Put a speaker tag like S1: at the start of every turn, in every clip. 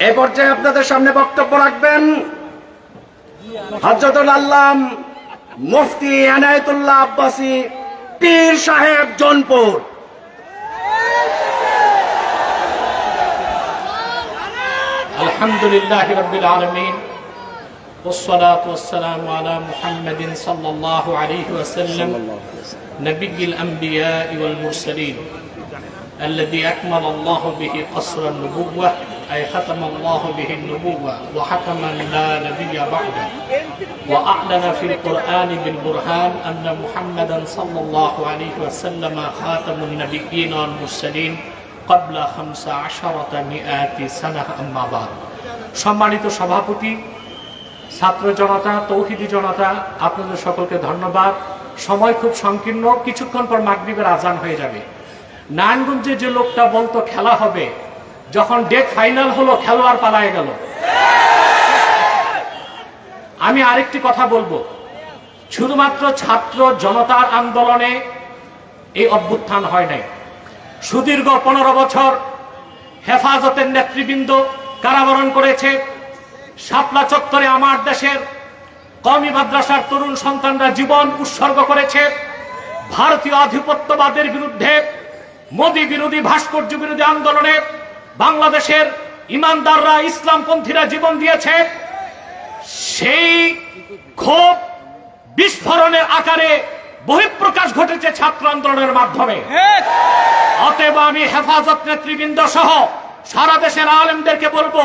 S1: এ পর্যায়ে আপনাদের সামনে বক্তব্য রাখবেন হজরতুল আল্লাম মুফতি এনায়তুল্লাহ আব্বাসী পীর সাহেব জনপুর
S2: الحمد لله رب العالمين والصلاة والسلام على محمد صلى الله عليه وسلم نبي الأنبياء والمرسلين الذي أكمل الله به قصر النبوة أي ختم الله به النبوة وحكم لا نبي بعده وأعلن في القرآن بالبرهان أن محمدا صلى الله عليه وسلم خاتم النبيين والمرسلين قبل خمس عشرة مئات سنة أما بعد সম্মানিত সভাপতি ছাত্র জনতা তৌহিদি জনতা আপনাদের সকলকে ধন্যবাদ সময় খুব সংকীর্ণ কিছুক্ষণ পর মাগরীবের আজান হয়ে যাবে নারায়ণগঞ্জে যে লোকটা বলতো খেলা হবে, যখন ডেট ফাইনাল হলো, খেলোয়াড় পালায় গেল। আমি আরেকটি কথা বলব। শুধুমাত্র ছাত্র জনতার আন্দোলনে এই অভ্যুত্থান হয় নাই। সুদীর্ঘ পনেরো বছর হেফাজতের নেতৃবৃন্দ কারাবরণ করেছে। শাপলা চত্বরে আমার দেশের কমি মাদ্রাসার তরুণ সন্তানরা জীবন উৎসর্গ করেছে। ভারতীয় আধিপত্যবাদের বিরুদ্ধে মোদী বিরোধী ভাস্কর্য বিরোধী আন্দোলনে বাংলাদেশের ইমানদাররা ইসলামপন্থীরা জীবন দিয়েছে। সেই ক্ষোভ বিস্ফোরণের আকারে বহিঃপ্রকাশ ঘটেছে ছাত্র আন্দোলনের মাধ্যমে। অতএব আমি হেফাজত নেতৃবৃন্দ সহ সারা দেশের আলেমদেরকে বলব,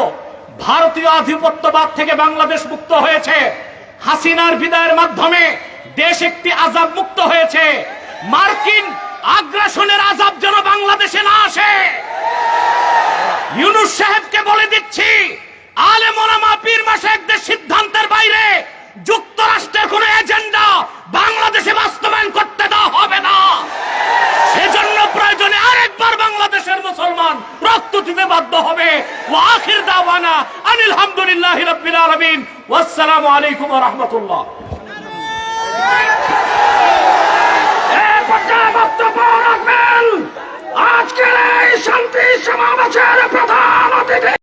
S2: ভারতীয় আধিপত্যবাদ থেকে বাংলাদেশ মুক্ত হয়েছে। হাসিনার বিদায়ের মাধ্যমে দেশ একটি আজাব মুক্ত হয়েছে। মার্কিন আগ্রাসনের আজাব যেন বাংলাদেশে না আসে। ইউনুস সাহেবকে বলে দিচ্ছি, আলে মোলামা পীর মাসায়েকদের সিদ্ধান্তের বাইরে যুক্তরাষ্ট্রের কোন এজেন্ডা বাংলাদেশে বাস্তবায়ন করতে দেওয়া হবে না। সেজন্য প্রয়োজনে আরেকবার বাংলাদেশের মুসলমান রক্ত দিতে বাধ্য হবে। ও আখির দাওয়ানা আনিল হামদুলিল্লাহি রাব্বিল আলামিন। আলাইকুম রাহমাতুল্লাহ।